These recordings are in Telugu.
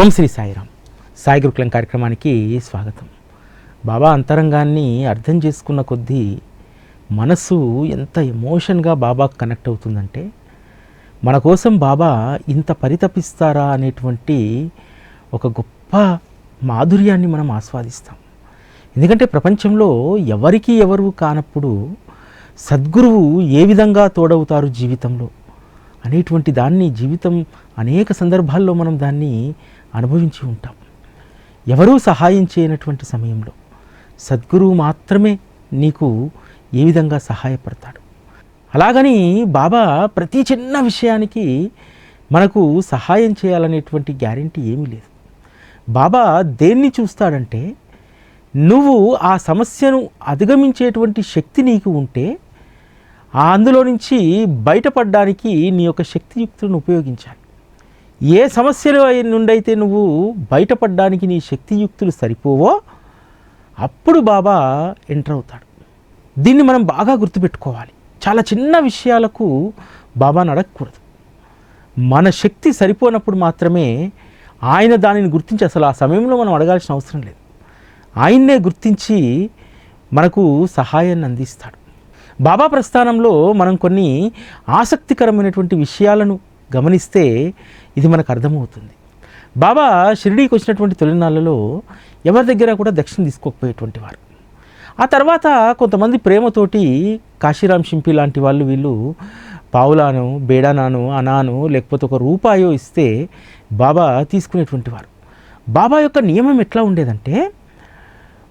ఓం శ్రీ సాయిరామ్. సాయి గురుకులం కార్యక్రమానికి స్వాగతం. బాబా అంతరంగాన్ని అర్థం చేసుకున్న కొద్దీ మనసు ఎంత ఎమోషన్గా బాబాకు కనెక్ట్ అవుతుందంటే మన కోసం బాబా ఇంత పరితపిస్తారా అనేటువంటి ఒక గొప్ప మాధుర్యాన్ని మనం ఆస్వాదిస్తాం. ఎందుకంటే ప్రపంచంలో ఎవరికి ఎవరు కానప్పుడు సద్గురువు ఏ విధంగా తోడవుతారు జీవితంలో అనేటువంటి దాన్ని జీవితం అనేక సందర్భాల్లో మనం దాన్ని అనుభవించి ఉంటాం. ఎవరూ సహాయం చేయనటువంటి సమయంలో సద్గురువు మాత్రమే నీకు ఏ విధంగా సహాయపడతాడు? అలాగని బాబా ప్రతి చిన్న విషయానికి మనకు సహాయం చేయాలనేటువంటి గ్యారంటీ ఏమీ లేదు. బాబా దేన్ని చూస్తాడంటే నువ్వు ఆ సమస్యను అధిగమించేటువంటి శక్తి నీకు ఉంటే ఆ అందులో నుంచి బయటపడడానికి నీ యొక్క శక్తియుక్తులను ఉపయోగించాలి. ఏ సమస్యలు అయి- నుండైతే నువ్వు బయటపడడానికి నీ శక్తియుక్తులు సరిపోవో అప్పుడు బాబా ఎంటర్ అవుతాడు. దీన్ని మనం బాగా గుర్తుపెట్టుకోవాలి. చాలా చిన్న విషయాలకు బాబాను అడగకూడదు మన శక్తి సరిపోనప్పుడు మాత్రమే ఆయన దానిని గుర్తించి అసలు ఆ సమయంలో మనం అడగాల్సిన అవసరం లేదు. ఆయన్నే గుర్తించి మనకు సహాయాన్ని అందిస్తాడు. బాబా ప్రస్థానంలో మనం కొన్ని ఆసక్తికరమైనటువంటి విషయాలను గమనిస్తే ఇది మనకు అర్థమవుతుంది. బాబా షిరిడీకి వచ్చినటువంటి తొలినాళ్ళలో ఎవరి దగ్గర కూడా దక్షిణ తీసుకోకపోయేటువంటి వారు. ఆ తర్వాత కొంతమంది ప్రేమతోటి కాశీరామ్ షింపి లాంటి వాళ్ళు వీళ్ళు పావులాను బేడానాను అనాను లేకపోతే ఒక రూపాయో ఇస్తే బాబా తీసుకునేటువంటి వారు. బాబా యొక్క నియమం ఎట్లా ఉండేదంటే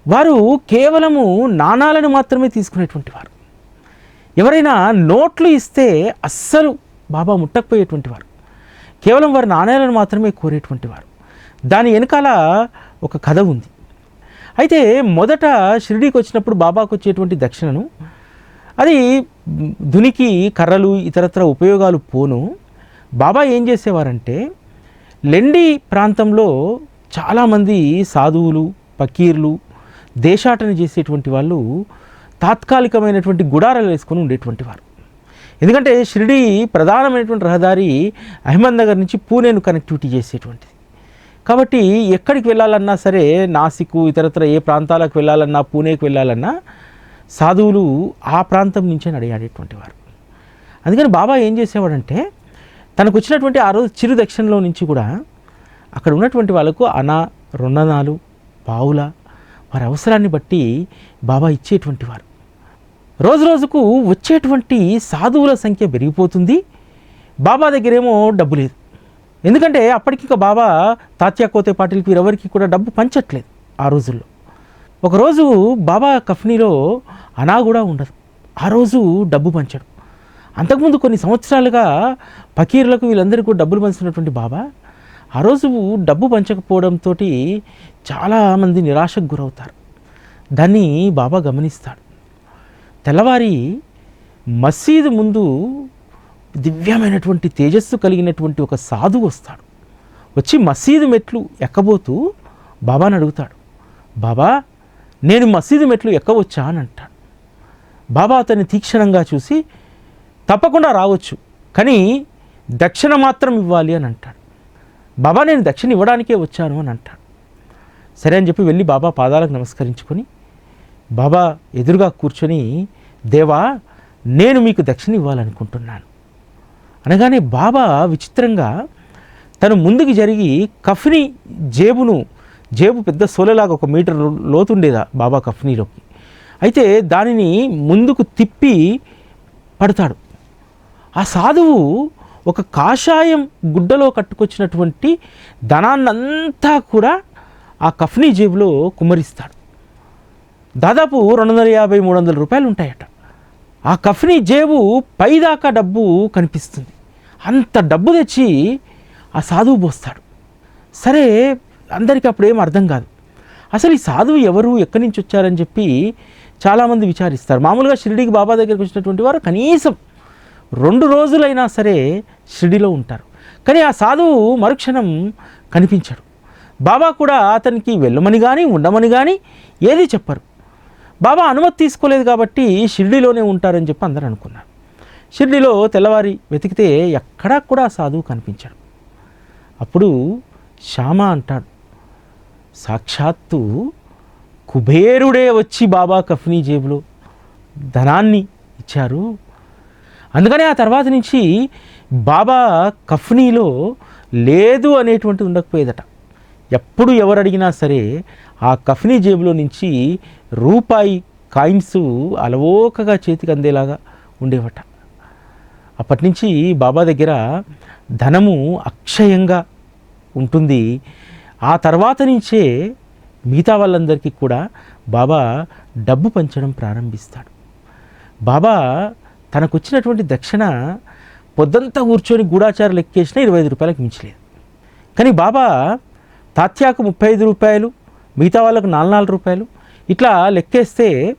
వారు కేవలము నాణాలను మాత్రమే తీసుకునేటువంటి వారు. ఎవరైనా నోట్లు ఇస్తే అస్సలు బాబా ముట్టకపోయేటువంటి వారు. కేవలం వారి నాణ్యాలను మాత్రమే కోరేటువంటి వారు. దాని వెనకాల ఒక కథ ఉంది. అయితే మొదట షిరిడీకి వచ్చినప్పుడు బాబాకు వచ్చేటువంటి దక్షిణను అది దునికి కర్రలు ఇతరత్ర ఉపయోగాలు పోను. బాబా ఏం చేసేవారంటే లెండి ప్రాంతంలో చాలామంది సాధువులు పకీర్లు దేశాటన చేసేటువంటి వాళ్ళు తాత్కాలికమైనటువంటి గుడారాలు వేసుకొని ఉండేటువంటి వారు. ఎందుకంటే షిరిడి ప్రధానమైనటువంటి రహదారి అహ్మద్ నగర్ నుంచి పూణేను కనెక్టివిటీ చేసేటువంటిది. కాబట్టి ఎక్కడికి వెళ్ళాలన్నా సరే నాసిక్ ఇతరత్ర ఏ ప్రాంతాలకు వెళ్ళాలన్నా పూణేకి వెళ్ళాలన్నా సాధువులు ఆ ప్రాంతం నుంచే నడియాడేటువంటి వారు. అందుకని బాబా ఏం చేసేవాడంటే తనకు వచ్చినటువంటి ఆ రోజు చిరు దక్షిణలో నుంచి కూడా అక్కడ ఉన్నటువంటి వాళ్ళకు అన రుణనాలు పావుల వారి అవసరాన్ని బట్టి బాబా ఇచ్చేటువంటి వారు. రోజు రోజుకు వచ్చేటువంటి సాధువుల సంఖ్య పెరిగిపోతుంది. బాబా దగ్గరేమో డబ్బు లేదు. ఎందుకంటే అప్పటికి బాబా తాత్యా కోతే పాటిల్కి వీరెవరికి కూడా డబ్బు పంచట్లేదు ఆ రోజుల్లో. ఒకరోజు బాబా కఫ్నీలో అనా కూడా ఉండదు. ఆ రోజు డబ్బు పంచడం. అంతకుముందు కొన్ని సంవత్సరాలుగా ఫకీర్లకు వీళ్ళందరికీ డబ్బులు పంచినటువంటి బాబా ఆ రోజు డబ్బు పంచకపోవడంతో చాలామంది నిరాశకు గురవుతారు. దాన్ని బాబా గమనిస్తాడు. తెల్లవారి మసీదు ముందు దివ్యమైనటువంటి తేజస్సు కలిగినటువంటి ఒక సాధువు వస్తాడు. వచ్చి మసీదు మెట్లు ఎక్కబోతూ బాబాని అడుగుతాడు బాబా నేను మసీదు మెట్లు ఎక్కవచ్చా? అని అంటాడు. బాబా అతన్ని తీక్షణంగా చూసి తప్పకుండా రావచ్చు కానీ దక్షిణ మాత్రం ఇవ్వాలి అని అంటాడు. బాబా నేను దక్షిణ ఇవ్వడానికే వచ్చాను అని అంటాడు. సరే అని చెప్పి వెళ్ళి బాబా పాదాలకు నమస్కరించుకొని బాబా ఎదురుగా కూర్చొని దేవా నేను మీకు దక్షిణ ఇవ్వాలనుకుంటున్నాను అనగానే బాబా విచిత్రంగా తను ముందుకు జరిగి కఫ్ని జేబును జేబు పెద్ద సోలలాగా ఒక మీటర్ లోతుండేదా బాబా కఫ్నీలోకి. అయితే దానిని ముందుకు తిప్పి పడతాడు. ఆ సాధువు ఒక కాషాయం గుడ్డలో కట్టుకొచ్చినటువంటి ధనాన్నంతా కూడా ఆ కఫ్నీ జేబులో కుమ్మరిస్తాడు. దాదాపు రెండు వందల యాభై మూడు వందల రూపాయలు ఉంటాయట ఆ కఫ్నీ జేబు పైదాకా డబ్బు కనిపిస్తుంది. అంత డబ్బు తెచ్చి ఆ సాధువు పోస్తాడు. సరే అందరికీ అప్పుడు ఏం అర్థం కాదు. అసలు ఈ సాధువు ఎవరు ఎక్కడి నుంచి వచ్చారని చెప్పి చాలామంది విచారిస్తారు. మామూలుగా షిరిడికి బాబా దగ్గరికి వచ్చినటువంటి వారు కనీసం రెండు రోజులైనా సరే షిరిడిలో ఉంటారు. కానీ ఆ సాధువు మరుక్షణం కనిపించాడు. బాబా కూడా అతనికి వెళ్ళమని కానీ ఉండమని కానీ ఏది చెప్పరు. బాబా అనుమతి తీసుకోలేదు కాబట్టి షిర్డీలోనే ఉంటారని చెప్పి అందరూ అనుకున్నారు. షిర్డీలో తెల్లవారి వెతికితే ఎక్కడా కూడా సాధువు కనిపించాడు. అప్పుడు శ్యామ అంటాడు సాక్షాత్తు కుబేరుడే వచ్చి బాబా కఫ్నీ జేబులో ధనాన్ని ఇచ్చారు. అందుకనే ఆ తర్వాత నుంచి బాబా కఫ్నీలో లేదు అనేటువంటిది ఉండకపోయేదట. ఎప్పుడు ఎవరు అడిగినా సరే ఆ కఫ్నీ జేబులో నుంచి రూపాయి కాయిన్స్ అలవోకగా చేతికి అందేలాగా ఉండేవట. అప్పటి నుంచి బాబా దగ్గర ధనము అక్షయంగా ఉంటుంది. ఆ తర్వాత నుంచే మిగతా వాళ్ళందరికీ కూడా బాబా డబ్బు పంచడం ప్రారంభిస్తాడు. బాబా తనకు వచ్చినటువంటి దక్షిణ పొద్దంతా కూర్చొని గూఢాచారాలు ఎక్కేసినా ఇరవై ఐదు రూపాయలకు మించలేదు. కానీ బాబా తాత్యాకు ముప్పై ఐదు రూపాయలు మిగతా వాళ్ళకు నాలుగు నాలుగు రూపాయలు. ఇట్లా లెక్కేస్తే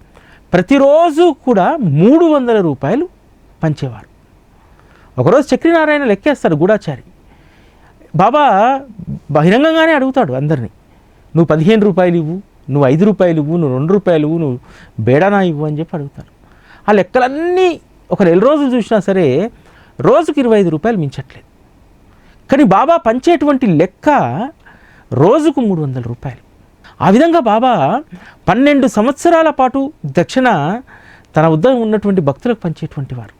ప్రతిరోజు కూడా మూడు వందల రూపాయలు పంచేవారు ఒకరోజు చక్రీనారాయణ లెక్కేస్తాడు గూఢాచారి. బాబా బహిరంగంగానే అడుగుతాడు అందరినీ. నువ్వు పదిహేను రూపాయలు ఇవ్వు నువ్వు ఐదు రూపాయలు ఇవ్వు నువ్వు రెండు రూపాయలు ఇవ్వు నువ్వు బేడానా ఇవ్వు అని చెప్పి అడుగుతాడు. ఆ లెక్కలన్నీ ఒక నెల రోజులు చూసినా సరే రోజుకి ఇరవై ఐదు రూపాయలు మించట్లేదు. కానీ బాబా పంచేటువంటి లెక్క రోజుకు మూడు వందల రూపాయలు. ఆ విధంగా బాబా పన్నెండు సంవత్సరాల పాటు దక్షిణ తన వద్ద ఉన్నటువంటి భక్తులకు పంచేటువంటి వారు.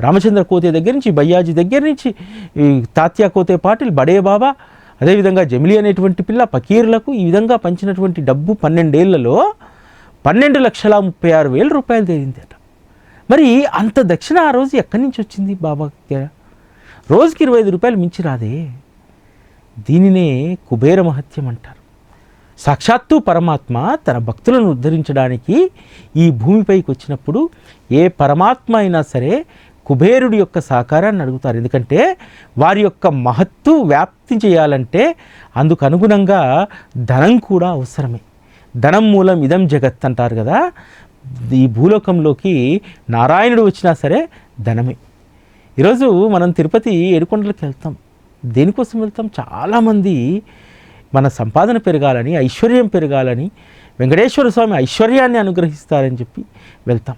రామచంద్ర కోతే దగ్గర నుంచి బయ్యాజీ దగ్గర నుంచి ఈ తాత్యా కోతే పాటిల్ బడే బాబా అదేవిధంగా జమిలి అనేటువంటి పిల్ల పకీర్లకు ఈ విధంగా పంచినటువంటి డబ్బు పన్నెండేళ్ళలో పన్నెండు లక్షల ముప్పై ఆరు వేల రూపాయలు తేలిందట. మరి అంత దక్షిణ ఆ రోజు ఎక్కడి నుంచి వచ్చింది బాబా దగ్గర? రోజుకి ఇరవై ఐదు రూపాయలు మించి రాదే. దీనినే కుబేర మహత్యం అంటారు. సాక్షాత్తు పరమాత్మ తన భక్తులను ఉద్ధరించడానికి ఈ భూమిపైకి వచ్చినప్పుడు ఏ పరమాత్మ అయినా సరే కుబేరుడి యొక్క సహకారాన్ని అడుగుతారు. ఎందుకంటే వారి యొక్క మహత్తు వ్యాప్తి చేయాలంటే అందుకు అనుగుణంగా ధనం కూడా అవసరమే. ధనం మూలం ఇదం జగత్ అంటారు కదా. ఈ భూలోకంలోకి నారాయణుడు వచ్చినా సరే ధనమే. ఈరోజు మనం తిరుపతి ఏడుకొండలకు వెళ్తాం. దేనికోసం వెళ్తాం? చాలామంది మన సంపాదన పెరగాలని ఐశ్వర్యం పెరగాలని వెంకటేశ్వర స్వామి ఐశ్వర్యాన్ని అనుగ్రహిస్తారని చెప్పి వెళ్తాం.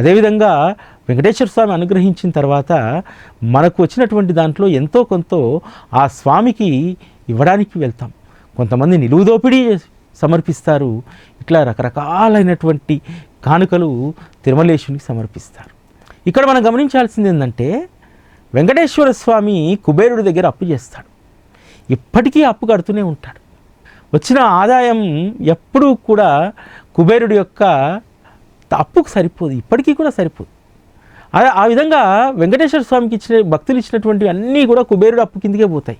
అదేవిధంగా వెంకటేశ్వర స్వామి అనుగ్రహించిన తర్వాత మనకు వచ్చినటువంటి దాంట్లో ఎంతో కొంత ఆ స్వామికి ఇవ్వడానికి వెళ్తాం. కొంతమంది నిలువు దోపిడీ సమర్పిస్తారు. ఇట్లా రకరకాలైనటువంటి కానుకలు తిరుమలేశునికి సమర్పిస్తారు. ఇక్కడ మనం గమనించాల్సింది ఏంటంటే వెంకటేశ్వర స్వామి కుబేరుడి దగ్గర అప్పు చేస్తాడు. ఇప్పటికీ అప్పు కడుతూనే ఉంటాడు. వచ్చిన ఆదాయం ఎప్పుడూ కూడా కుబేరుడి యొక్క అప్పుకు సరిపోదు. ఇప్పటికీ కూడా సరిపోదు. ఆ ఆ విధంగా వెంకటేశ్వర స్వామికి ఇచ్చిన భక్తులు ఇచ్చినటువంటివి అన్నీ కూడా కుబేరుడు అప్పు కిందకే పోతాయి.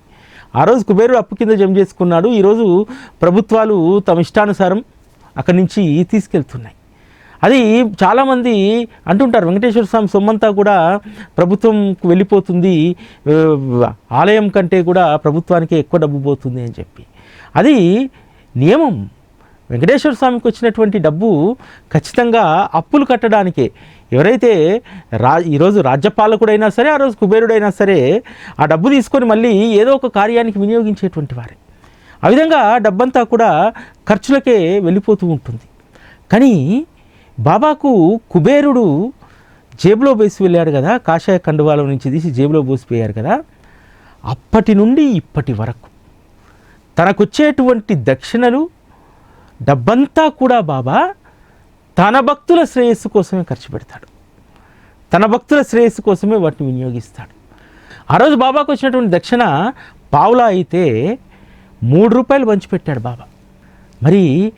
ఆ రోజు కుబేరుడు అప్పు కింద జమ చేసుకున్నాడు. ఈరోజు ప్రభుత్వాలు తమ ఇష్టానుసారం అక్కడి నుంచి తీసుకెళ్తున్నాయి. అది చాలామంది అంటుంటారు వెంకటేశ్వర స్వామి సొమ్మంతా కూడా ప్రభుత్వంకు వెళ్ళిపోతుంది ఆలయం కంటే కూడా ప్రభుత్వానికే ఎక్కువ డబ్బు పోతుంది అని చెప్పి. అది నియమం. వెంకటేశ్వర స్వామికి వచ్చినటువంటి డబ్బు ఖచ్చితంగా అప్పులు కట్టడానికే. ఎవరైతే రా ఈరోజు రాజ్యపాలకుడైనా సరే ఆ రోజు కుబేరుడైనా సరే ఆ డబ్బు తీసుకొని మళ్ళీ ఏదో ఒక కార్యానికి వినియోగించేటువంటి వారే. ఆ విధంగా డబ్బంతా కూడా ఖర్చులకే వెళ్ళిపోతూ ఉంటుంది. కానీ బాబాకు కుబేరుడు జేబులో పోసి వెళ్ళాడు కదా కాషాయ కండువాలో నుంచి తీసి జేబులో పోసిపోయారు కదా. అప్పటి నుండి ఇప్పటి వరకు తనకొచ్చేటువంటి దక్షిణలు డబ్బంతా కూడా బాబా తన భక్తుల శ్రేయస్సు కోసమే ఖర్చు పెడతాడు. తన భక్తుల శ్రేయస్సు కోసమే వాటిని వినియోగిస్తాడు. ఆ రోజు బాబాకు వచ్చినటువంటి దక్షిణ పావులా అయితే మూడు రూపాయలు పంచిపెట్టాడు బాబా. మరి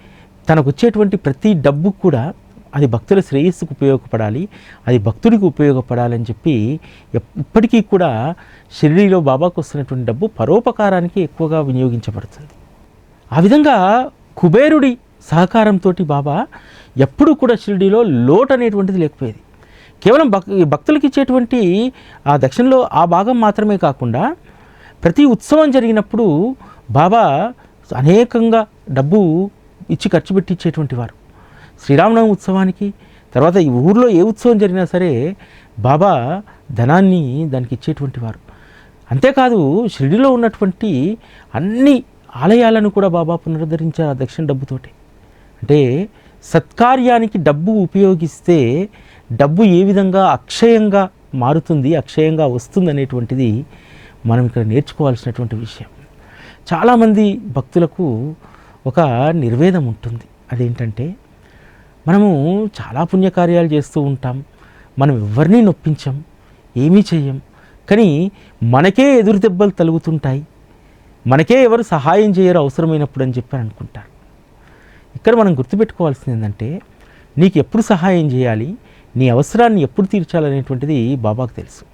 తనకు వచ్చేటువంటి ప్రతి డబ్బు కూడా అది భక్తుల శ్రేయస్సుకు ఉపయోగపడాలి అది భక్తుడికి ఉపయోగపడాలని చెప్పి ఎప్- ఇప్పటికీ కూడా షిరిడీలో బాబాకు వస్తున్నటువంటి డబ్బు పరోపకారానికి ఎక్కువగా వినియోగించబడుతుంది. ఆ విధంగా కుబేరుడి సహకారంతో బాబా ఎప్పుడూ కూడా షిరిడీలో లోటు అనేటువంటిది లేకపోయేది. కేవలం భక్ భక్తులకి ఇచ్చేటువంటి ఆ దక్షిణలో ఆ భాగం మాత్రమే కాకుండా ప్రతి ఉత్సవం జరిగినప్పుడు బాబా అనేకంగా డబ్బు ఇచ్చి ఖర్చు పెట్టించేటువంటి వారు. శ్రీరామనవమి ఉత్సవానికి తర్వాత ఈ ఊర్లో ఏ ఉత్సవం జరిగినా సరే బాబా ధనాన్ని దానికి ఇచ్చేటువంటి వారు. అంతేకాదు షిరిడిలో ఉన్నటువంటి అన్ని ఆలయాలను కూడా బాబా పునరుద్ధరించారు ఆ దక్షిణ డబ్బుతోటి. అంటే సత్కార్యానికి డబ్బు ఉపయోగిస్తే డబ్బు ఏ విధంగా అక్షయంగా మారుతుంది అక్షయంగా వస్తుంది అనేటువంటిది మనం ఇక్కడ నేర్చుకోవాల్సినటువంటి విషయం. చాలామంది భక్తులకు ఒక నిర్వేదం ఉంటుంది. అదేంటంటే మనము చాలా పుణ్యకార్యాలు చేస్తూ ఉంటాం. మనం ఎవరిని నొప్పించం. ఏమీ చెయ్యం. కానీ మనకే ఎదురు దెబ్బలు తలుగుతుంటాయి మనకే ఎవరు సహాయం చేయరు అవసరమైనప్పుడు అని చెప్పి అనుకుంటారు. ఇక్కడ మనం గుర్తుపెట్టుకోవాల్సింది ఏంటంటే నీకు ఎప్పుడు సహాయం చేయాలి నీ అవసరాన్ని ఎప్పుడు తీర్చాలనేటువంటిది బాబాకు తెలుసు.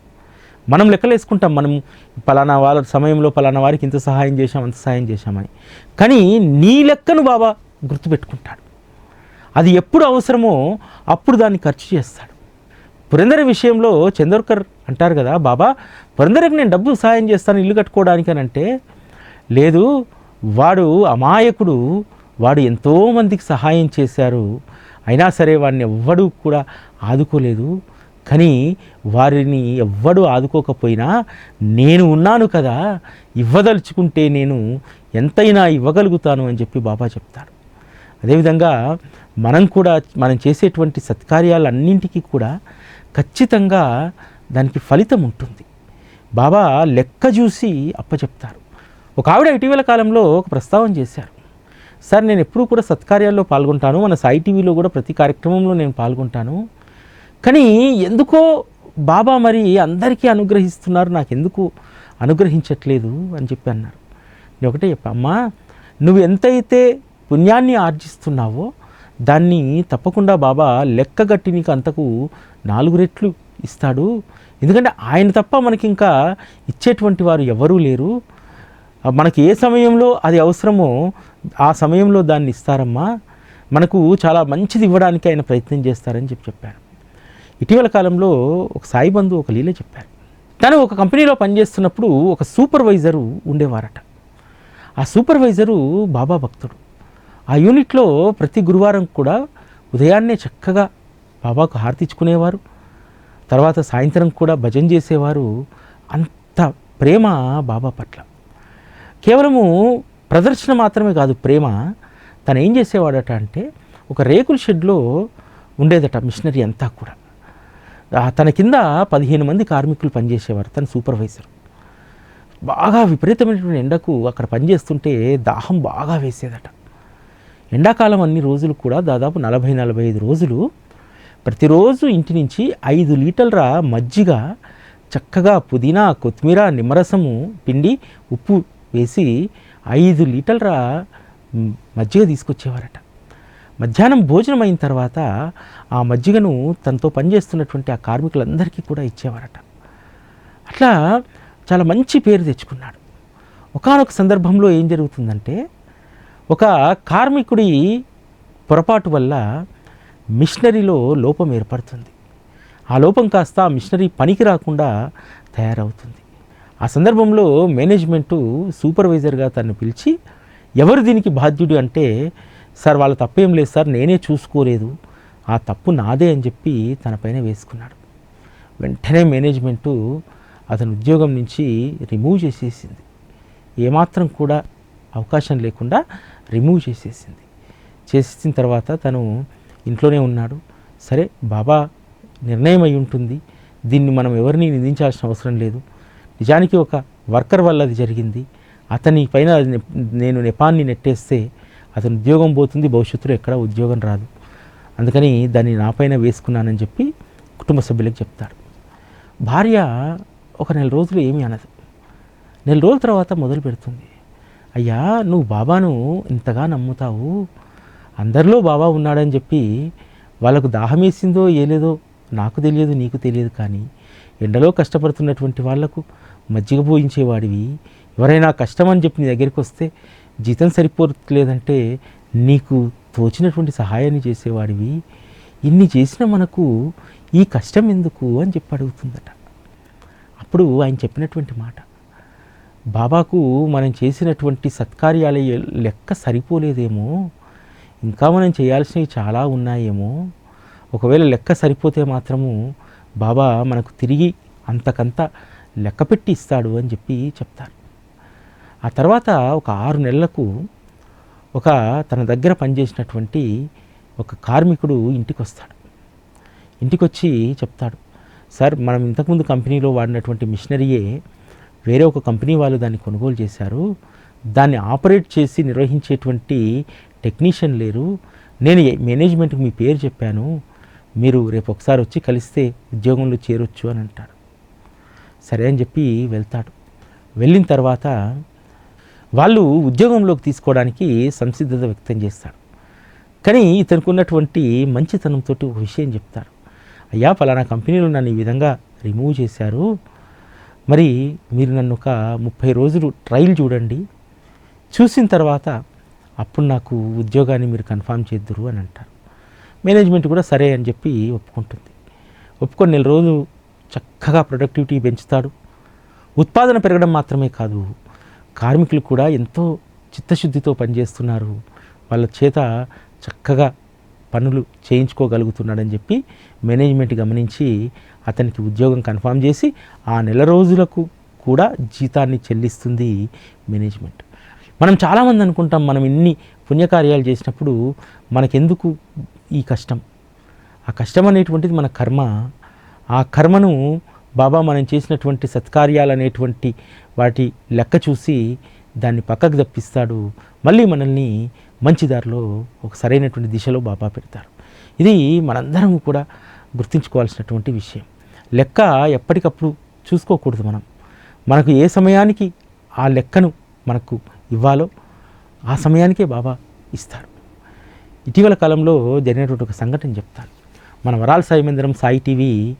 మనం లెక్కలేసుకుంటాం మనం పలానా వాళ్ళ సమయంలో పలానా వారికి ఇంత సహాయం చేశాం అంత సహాయం చేశామని. కానీ నీ లెక్కను బాబా గుర్తుపెట్టుకుంటాడు. అది ఎప్పుడు అవసరమో అప్పుడు దాన్ని ఖర్చు చేస్తాడు. పురంధర విషయంలో చందోర్కర్ అంటారు కదా బాబా పురంధరకు నేను డబ్బు సహాయం చేస్తాను ఇల్లు కట్టుకోవడానికి అని అంటే లేదు వాడు అమాయకుడు వాడు ఎంతోమందికి సహాయం చేశారు అయినా సరే వాడిని ఎవ్వడూ కూడా ఆదుకోలేదు. కానీ వారిని ఎవ్వడూ ఆదుకోకపోయినా నేను ఉన్నాను కదా ఇవ్వదలుచుకుంటే నేను ఎంతైనా ఇవ్వగలుగుతాను అని చెప్పి బాబా చెప్తాడు. అదేవిధంగా మనం కూడా మనం చేసేటువంటి సత్కార్యాలన్నింటికీ కూడా ఖచ్చితంగా దానికి ఫలితం ఉంటుంది. బాబా లెక్క చూసి అప్పచెప్తారు. ఒక ఆవిడ ఇటీవల కాలంలో ఒక ప్రస్తావన చేశారు. సార్ నేను ఎప్పుడూ కూడా సత్కార్యాల్లో పాల్గొంటాను. మన సాయి టీవీలో కూడా ప్రతి కార్యక్రమంలో నేను పాల్గొంటాను. కానీ ఎందుకో బాబా మరి అందరికీ అనుగ్రహిస్తున్నారు. నాకు ఎందుకు అనుగ్రహించట్లేదు అని చెప్పి అన్నారు. నేను ఒకటే చెప్పా అమ్మా నువ్వు ఎంతైతే పుణ్యాన్ని ఆర్జిస్తున్నావో దాన్ని తప్పకుండా బాబా లెక్కగట్టి నీకు అంతకు నాలుగు రెట్లు ఇస్తాడు. ఎందుకంటే ఆయన తప్ప మనకి ఇంకా ఇచ్చేటువంటి వారు ఎవరూ లేరు. మనకి ఏ సమయంలో అది అవసరమో ఆ సమయంలో దాన్ని ఇస్తారమ్మా. మనకు చాలా మంచిది ఇవ్వడానికి ఆయన ప్రయత్నం చేస్తారని చెప్పి చెప్పారు. ఇటీవల కాలంలో ఒక సాయి బంధు ఒక లీల చెప్పారు. తను ఒక కంపెనీలో పనిచేస్తున్నప్పుడు ఒక సూపర్వైజరు ఉండేవారట. ఆ సూపర్వైజరు బాబా భక్తుడు. ఆ యూనిట్లో ప్రతి గురువారం కూడా ఉదయాన్నే చక్కగా బాబాకు హారతిచ్చుకునేవారు తర్వాత సాయంత్రం కూడా భజన చేసేవారు. అంత ప్రేమ బాబా పట్ల. కేవలము ప్రదర్శన మాత్రమే కాదు ప్రేమ. తను ఏం చేసేవాడట అంటే ఒక రేకుల షెడ్లో ఉండేదట మిషనరీ అంతా కూడా. తన కింద పదిహేను మంది కార్మికులు పనిచేసేవారు. తన సూపర్వైజర్. బాగా విపరీతమైనటువంటి ఎండకు అక్కడ పనిచేస్తుంటే దాహం బాగా వేసేదట. ఎండాకాలం అన్ని రోజులు కూడా దాదాపు నలభై నలభై ఐదు రోజులు ప్రతిరోజు ఇంటి నుంచి ఐదు లీటర్ల మజ్జిగ చక్కగా పుదీనా కొత్తిమీర నిమ్మరసము పిండి ఉప్పు వేసి ఐదు లీటర్ల మజ్జిగ తీసుకొచ్చేవారట. మధ్యాహ్నం భోజనం అయిన తర్వాత ఆ మజ్జిగను తనతో పనిచేస్తున్నటువంటి ఆ కార్మికులందరికీ కూడా ఇచ్చేవారట. అట్లా చాలా మంచి పేరు తెచ్చుకున్నాడు. ఒకానొక సందర్భంలో ఏం జరుగుతుందంటే ఒక కార్మికుడి పొరపాటు వల్ల మిషనరీలో లోపం ఏర్పడుతుంది. ఆ లోపం కాస్త మిషనరీ పనికి రాకుండా తయారవుతుంది. ఆ సందర్భంలో మేనేజ్మెంటు సూపర్వైజర్గా తను పిలిచి ఎవరు దీనికి బాధ్యుడు అంటే సార్ వాళ్ళ తప్పేం లేదు సార్ నేనే చూసుకోలేదు. ఆ తప్పు నాదే అని చెప్పి తనపైన వేసుకున్నాడు. వెంటనే మేనేజ్మెంటు అతని ఉద్యోగం నుంచి రిమూవ్ చేసేసింది. ఏమాత్రం కూడా అవకాశం లేకుండా రిమూవ్ చేసేసింది. చేసేసిన తర్వాత తను ఇంట్లోనే ఉన్నాడు. సరే బాబా నిర్ణయం అయి ఉంటుంది. దీన్ని మనం ఎవరిని నిందించాల్సిన అవసరం లేదు. నిజానికి ఒక వర్కర్ వల్ల అది జరిగింది. అతని పైన నేను నెపాన్ని నెట్టేస్తే అతని ఉద్యోగం పోతుంది భవిష్యత్తులో ఎక్కడ ఉద్యోగం రాదు. అందుకని దాన్ని నా పైన వేసుకున్నానని చెప్పి కుటుంబ సభ్యులకు చెప్తాడు. భార్య ఒక నెల రోజులు ఏమీ అనదు. నెల రోజుల తర్వాత మొదలు పెడుతుంది. అయ్యా నువ్వు బాబాను ఇంతగా నమ్ముతావు. అందరిలో బాబా ఉన్నాడని చెప్పి వాళ్ళకు దాహం వేసిందో ఏలేదో నాకు తెలియదు నీకు తెలియదు కానీ ఎండలో కష్టపడుతున్నటువంటి వాళ్ళకు మజ్జిగ పోయించేవాడివి. ఎవరైనా కష్టం అని చెప్పి నీ దగ్గరికి వస్తే జీతం సరిపోట్లేదంటే నీకు తోచినటువంటి సహాయాన్ని చేసేవాడివి. ఇన్ని చేసిన మనకు ఈ కష్టం ఎందుకు అని చెప్పి అడుగుతుందట. అప్పుడు ఆయన చెప్పినటువంటి మాట బాబాకు మనం చేసినటువంటి సత్కార్యాల లెక్క సరిపోలేదేమో. ఇంకా మనం చేయాల్సినవి చాలా ఉన్నాయేమో. ఒకవేళ లెక్క సరిపోతే మాత్రము బాబా మనకు తిరిగి అంతకంత లెక్క పెట్టి ఇస్తాడు అని చెప్పి చెప్తారు. ఆ తర్వాత ఒక ఆరు నెలలకు ఒక తన దగ్గర పనిచేసినటువంటి ఒక కార్మికుడు ఇంటికి వస్తాడు ఇంటికి వచ్చి చెప్తాడు సార్ మనం ఇంతకుముందు కంపెనీలో వాడినటువంటి మిషనరీయే వేరే ఒక కంపెనీ వాళ్ళు దాన్ని కొనుగోలు చేశారు. దాన్ని ఆపరేట్ చేసి నిర్వహించేటువంటి టెక్నీషియన్ లేరు. నేను మేనేజ్మెంట్కి మీ పేరు చెప్పాను. మీరు రేపు ఒకసారి వచ్చి కలిస్తే ఉద్యోగంలో చేరొచ్చు అని అంటాడు. సరే అని చెప్పి వెళ్తాడు. వెళ్ళిన తర్వాత వాళ్ళు ఉద్యోగంలోకి తీసుకోవడానికి సంసిద్ధత వ్యక్తం చేస్తాడు కానీ ఇతనికి ఉన్నటువంటి మంచితనంతో ఒక విషయం చెప్తారు. అయ్యా ఫలానా కంపెనీలో నన్ను ఈ విధంగా రిమూవ్ చేశారు. మరి మీరు నన్ను ఒక ముప్పై రోజులు ట్రయల్ చూడండి. చూసిన తర్వాత అప్పుడు నాకు ఉద్యోగాన్ని మీరు కన్ఫామ్ చేద్దురు అని అంటారు మేనేజ్మెంట్ కూడా సరే అని చెప్పి ఒప్పుకుంటుంది. ఒప్పుకొని నెల రోజులు చక్కగా ప్రొడక్టివిటీ పెంచుతాడు. ఉత్పాదన పెరగడం మాత్రమే కాదు కార్మికులు కూడా ఎంతో చిత్తశుద్ధితో పనిచేస్తున్నారు. వాళ్ళ చేత చక్కగా పనులు చేయించుకోగలుగుతున్నాడని చెప్పి మేనేజ్మెంట్ గమనించి అతనికి ఉద్యోగం కన్ఫామ్ చేసి ఆ నెల రోజులకు కూడా జీతాన్ని చెల్లిస్తుంది మేనేజ్మెంట్. మనం చాలామంది అనుకుంటాం మనం ఇన్ని పుణ్యకార్యాలు చేసినప్పుడు మనకెందుకు ఈ కష్టం? ఆ కష్టం అనేటువంటిది మన కర్మ. ఆ కర్మను బాబా మనం చేసినటువంటి సత్కార్యాలు అనేటువంటి వాటి లెక్క చూసి దాన్ని పక్కకు తప్పిస్తాడు మళ్ళీ మనల్ని మంచి దారిలో ఒక సరైనటువంటి దిశలో బాబా పెడతారు. ఇది మనందరం కూడా గుర్తుంచుకోవాల్సినటువంటి విషయం. లెక్క ఎప్పటికప్పుడు చూసుకోకూడదు మనం. మనకు ఏ సమయానికి ఆ లెక్కను మనకు ఇవ్వాలో ఆ సమయానికే బాబా ఇస్తారు. ఇటీవల కాలంలో జరిగినటువంటి ఒక సంఘటన చెప్తాను. మన వరాల సాయి మందిరం సాయి టీవీ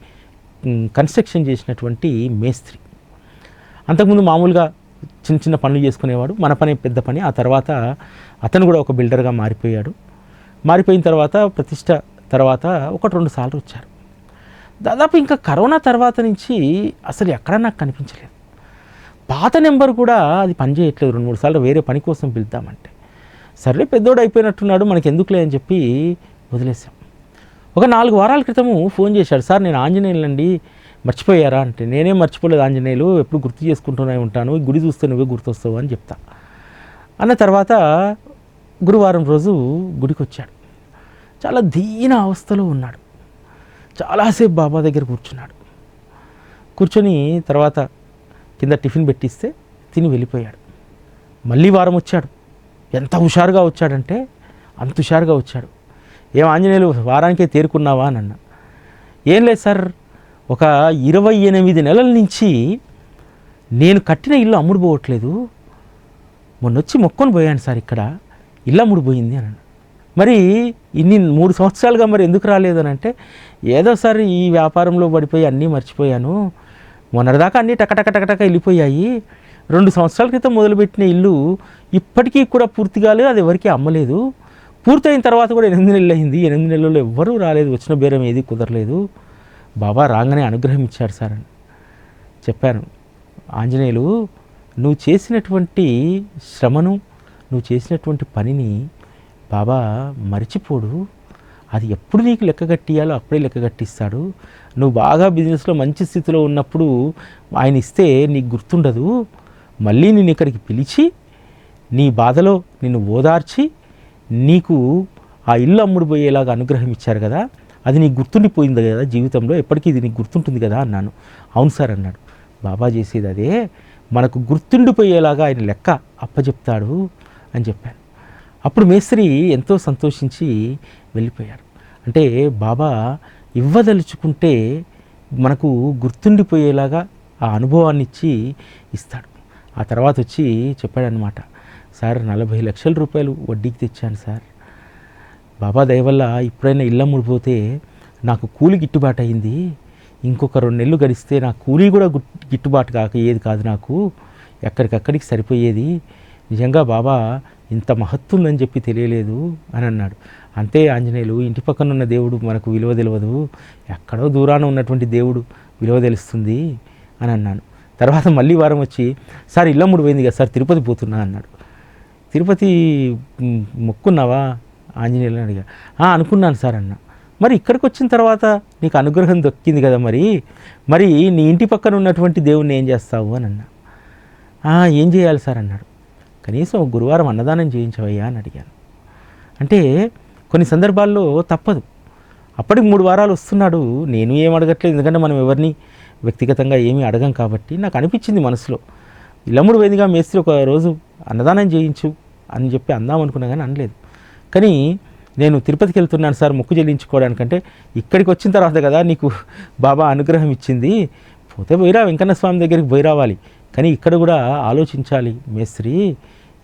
కన్స్ట్రక్షన్ చేసినటువంటి మేస్త్రి. అంతకుముందు మామూలుగా చిన్న చిన్న పనులు చేసుకునేవాడు. మన పని పెద్ద పని. ఆ తర్వాత అతను కూడా ఒక బిల్డర్గా మారిపోయాడు. మారిపోయిన తర్వాత ప్రతిష్ట తర్వాత ఒకటి రెండు సార్లు వచ్చారు. దాదాపు ఇంకా కరోనా తర్వాత నుంచి అసలు ఎక్కడ నాకు కనిపించలేదు. పాత నెంబర్ కూడా అది పనిచేయట్లేదు రెండు మూడు సార్లు వేరే పని కోసం పిలుద్దామంటే. సర్లే పెద్దోడు అయిపోయినట్టున్నాడు. మనకి ఎందుకులే అని చెప్పి వదిలేసాం ఒక నాలుగు వారాల క్రితము ఫోన్ చేశాడు. సార్ నేను ఆంజనేయులండి మర్చిపోయారా అంటే నేనే మర్చిపోలేదు ఆంజనేయులు ఎప్పుడు గుర్తు చేసుకుంటూనే ఉంటాను గుడి చూస్తే నువ్వే గుర్తొస్తావు అని చెప్తా. అన్న తర్వాత గురువారం రోజు గుడికి వచ్చాడు చాలా దీన అవస్థలో ఉన్నాడు. చాలాసేపు బాబా దగ్గర కూర్చున్నాడు. కూర్చొని తర్వాత కింద టిఫిన్ పెట్టిస్తే తిని వెళ్ళిపోయాడు. మళ్ళీ వారం వచ్చాడు. ఎంత హుషారుగా వచ్చాడంటే అంత హుషారుగా వచ్చాడు. ఏం ఆంజనేయులు వారానికే తేరుకున్నావా అని అన్న. ఏం లేదు సార్ ఒక ఇరవై ఎనిమిది నెలల నుంచి నేను కట్టిన ఇల్లు అమ్ముడు పోవట్లేదు మొన్న వచ్చి మొక్కొని పోయాను సార్ ఇక్కడ. ఇల్లు అమ్ముడు పోయింది అని. అన్నాడు. మరి ఇన్ని మూడు సంవత్సరాలుగా మరి ఎందుకు రాలేదు అని అంటే ఏదో సార్ ఈ వ్యాపారంలో పడిపోయి అన్నీ మర్చిపోయాను. మొన్నటిదాకా అన్నీ టక టకటక వెళ్ళిపోయాయి. రెండు సంవత్సరాల క్రితం మొదలుపెట్టిన ఇల్లు ఇప్పటికీ కూడా పూర్తి కాలేదు అది ఎవరికీ అమ్మలేదు. పూర్తయిన తర్వాత కూడా ఎనిమిది నెలలు అయింది. ఎనిమిది నెలల్లో ఎవ్వరూ రాలేదు వచ్చిన బేరం ఏది కుదరలేదు. బాబా రాగానే అనుగ్రహం ఇచ్చాడు సార్ అని చెప్పాను ఆంజనేయులు నువ్వు చేసినటువంటి శ్రమను నువ్వు చేసినటువంటి పనిని బాబా మరిచిపోడు. అది ఎప్పుడు నీకు లెక్క కట్టియాలో అప్పుడే లెక్క కట్టిస్తాడు. నువ్వు బాగా బిజినెస్లో మంచి స్థితిలో ఉన్నప్పుడు ఆయన ఇస్తే నీకు గుర్తుండదు. మళ్ళీ నేను ఇక్కడికి పిలిచి నీ బాధలో నిన్ను ఓదార్చి నీకు ఆ ఇల్లు అమ్ముడు పోయేలాగా అనుగ్రహం ఇచ్చారు కదా. అది నీకు గుర్తుండిపోయింది కదా జీవితంలో ఎప్పటికీ ఇది నీకు గుర్తుంటుంది కదా అన్నాను. అవును సార్ అన్నాడు. బాబా చేసేది అదే. మనకు గుర్తుండిపోయేలాగా ఆయన లెక్క అప్పచెప్తాడు అని చెప్పాను. అప్పుడు మేస్త్రి ఎంతో సంతోషించి వెళ్ళిపోయాడు అంటే బాబా ఇవ్వదలుచుకుంటే మనకు గుర్తుండిపోయేలాగా ఆ అనుభవాన్ని ఇచ్చి ఇస్తాడు. ఆ తర్వాత వచ్చి చెప్పాడనమాట సార్ నలభై లక్షల రూపాయలు వడ్డీకి తెచ్చాను సార్. బాబా దయవల్ల ఇప్పుడైనా ఇల్లు ముడిపోతే నాకు కూలి గిట్టుబాటు అయింది. ఇంకొక రెండు నెలలు గడిస్తే నా కూలీ కూడా గిట్టుబాటు కాక ఏది కాదు నాకు. ఎక్కడికక్కడికి సరిపోయేది. నిజంగా బాబా ఇంత మహత్తు ఉందని చెప్పి తెలియలేదు అని అన్నాడు. అంతే ఆంజనేయులు ఇంటి పక్కన ఉన్న దేవుడు మనకు విలువ తెలియదు ఎక్కడో దూరాన ఉన్నటువంటి దేవుడు విలువ తెలుస్తుంది అని అన్నాను. తర్వాత మళ్ళీ వారం వచ్చి సార్ ఇల్లమ్ముడు పోయింది కదా సార్ తిరుపతి పోతున్నా అన్నాడు. తిరుపతి మొక్కున్నావా? ఆంజనేయులు అడిగా. అనుకున్నాను సార్ అన్న. మరి ఇక్కడికి వచ్చిన తర్వాత నీకు అనుగ్రహం దొక్కింది కదా మరి? మరి నీ ఇంటి పక్కన ఉన్నటువంటి దేవుణ్ణి ఏం చేస్తావు? అని అన్నా. ఏం చేయాలి సార్? అన్నాడు. కనీసం గురువారం అన్నదానం చేయించవయ్యా అని అడిగాను. అంటే కొన్ని సందర్భాల్లో తప్పదు. అప్పటికి మూడు వారాలు వస్తున్నాడు. నేను ఏం అడగట్లేదు. ఎందుకంటే మనం ఎవరిని వ్యక్తిగతంగా ఏమీ అడగం కాబట్టి నాకు అనిపించింది మనసులో. ఇల్లమ్ముడు వేదిగా మేస్త్రి ఒక రోజు అన్నదానం చేయించు అని చెప్పి అందాం అనుకున్నా కానీ అనలేదు. కానీ నేను తిరుపతికి వెళ్తున్నాను సార్ మొక్కు చెల్లించుకోవడానికంటే ఇక్కడికి వచ్చిన తర్వాత కదా నీకు బాబా అనుగ్రహం ఇచ్చింది. పోతే పోయిరా వెంకన్న స్వామి దగ్గరికి పోయి రావాలి. కానీ ఇక్కడ కూడా ఆలోచించాలి మేస్త్రి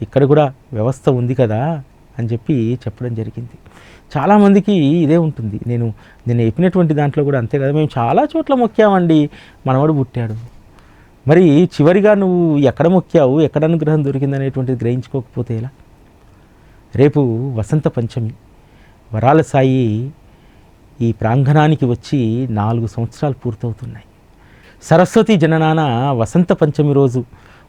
ఇక్కడ కూడా వ్యవస్థ ఉంది కదా అని చెప్పి చెప్పడం జరిగింది. చాలామందికి ఇదే ఉంటుంది. నేను నేను చెప్పినటువంటి దాంట్లో కూడా అంతే కదా మేము చాలా చోట్ల మొక్కామండి. మనవాడు పుట్టాడు. మరి చివరిగా నువ్వు ఎక్కడ మొక్కావు? ఎక్కడ అనుగ్రహం దొరికిందనేటువంటిది గ్రహించుకోకపోతే ఎలా? రేపు వసంత పంచమి. వరాల సాయి ఈ ప్రాంగణానికి వచ్చి నాలుగు సంవత్సరాలు పూర్తవుతున్నాయి. సరస్వతి జననాన వసంత పంచమి రోజు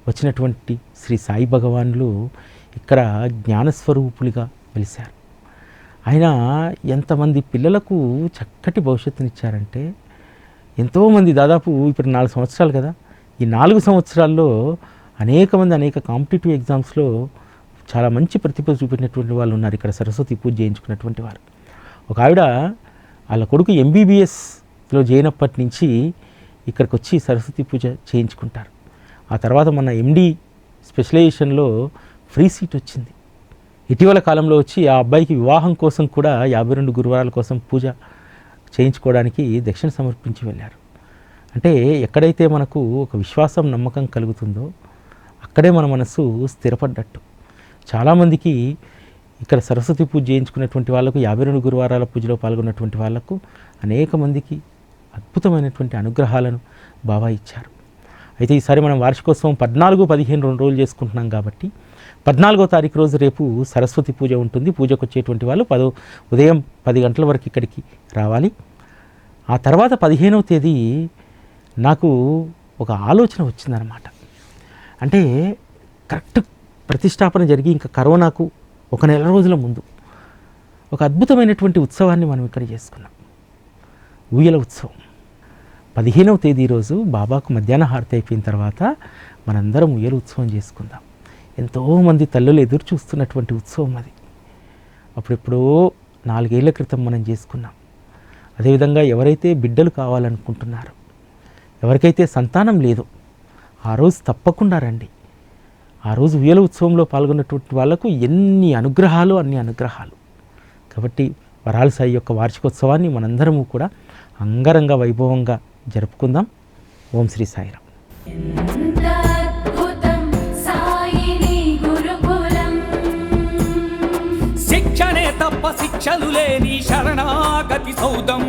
వచ్చినటువంటి శ్రీ సాయి భగవానులు ఇక్కడ జ్ఞానస్వరూపులుగా వెలిశారు. ఆయన ఎంతమంది పిల్లలకు చక్కటి భవిష్యత్తునిచ్చారంటే ఎంతోమంది దాదాపు ఇప్పుడు నాలుగు సంవత్సరాలు కదా. ఈ నాలుగు సంవత్సరాల్లో అనేక మంది అనేక కాంపిటేటివ్ ఎగ్జామ్స్లో చాలా మంచి ప్రతిభ చూపినటువంటి వాళ్ళు ఉన్నారు ఇక్కడ సరస్వతి పూజ చేయించుకున్నటువంటి వారు. ఒక ఆవిడ వాళ్ళ కొడుకు ఎంబీబీఎస్లో చేయనప్పటి నుంచి ఇక్కడికి వచ్చి సరస్వతి పూజ చేయించుకుంటారు. ఆ తర్వాత మన ఎండి స్పెషలైజేషన్లో ఫ్రీ సీట్ వచ్చింది. ఇటీవల కాలంలో వచ్చి ఆ అబ్బాయికి వివాహం కోసం కూడా యాభై రెండు గురువారాల కోసం పూజ చేయించుకోవడానికి దక్షిణ సమర్పించి వెళ్ళారు. అంటే ఎక్కడైతే మనకు ఒక విశ్వాసం నమ్మకం కలుగుతుందో అక్కడే మన మనసు స్థిరపడ్డట్టు. చాలామందికి ఇక్కడ సరస్వతి పూజ చేయించుకున్నటువంటి వాళ్ళకు యాభై రెండు గురువారాల పూజలో పాల్గొన్నటువంటి వాళ్ళకు అనేక మందికి అద్భుతమైనటువంటి అనుగ్రహాలను బాబా ఇచ్చారు. అయితే ఈసారి మనం వార్షికోత్సవం పద్నాలుగు పదిహేను రెండు రోజులు చేసుకుంటున్నాం కాబట్టి పద్నాలుగో తారీఖు రోజు రేపు సరస్వతి పూజ ఉంటుంది. పూజకు వచ్చేటువంటి వాళ్ళు పదో ఉదయం పది గంటల వరకు ఇక్కడికి రావాలి. ఆ తర్వాత పదిహేనవ తేదీ నాకు ఒక ఆలోచన వచ్చిందనమాట. అంటే కరెక్ట్ ప్రతిష్టాపన జరిగి ఇంకా కరోనాకు ఒక నెల రోజుల ముందు ఒక అద్భుతమైనటువంటి ఉత్సవాన్ని మనం ఇక్కడ చేసుకున్నాం. ఊయల ఉత్సవం. పదిహేనవ తేదీ రోజు బాబాకు మధ్యాహ్న హారతి అయిపోయిన తర్వాత మనందరం ఊయల ఉత్సవం చేసుకుందాం. ఎంతోమంది తల్లులు ఎదురు చూస్తున్నటువంటి ఉత్సవం అది. అప్పుడెప్పుడో నాలుగేళ్ళ క్రితం మనం చేసుకున్నాం. అదేవిధంగా ఎవరైతే బిడ్డలు కావాలనుకుంటున్నారో ఎవరికైతే సంతానం లేదో ఆ రోజు తప్పకుండా రండి. ఆ రోజు ఉయ్యల ఉత్సవంలో పాల్గొన్నటువంటి వాళ్ళకు ఎన్ని అనుగ్రహాలు అన్ని అనుగ్రహాలు. కాబట్టి వరాల సాయి యొక్క వార్షికోత్సవాన్ని మనందరము కూడా అంగరంగ వైభవంగా జరుపుకుందాం. ఓం శ్రీ సాయిరామ్ శిక్షణే తప్ప శిక్షలు లేని శరణాగతి సౌదం.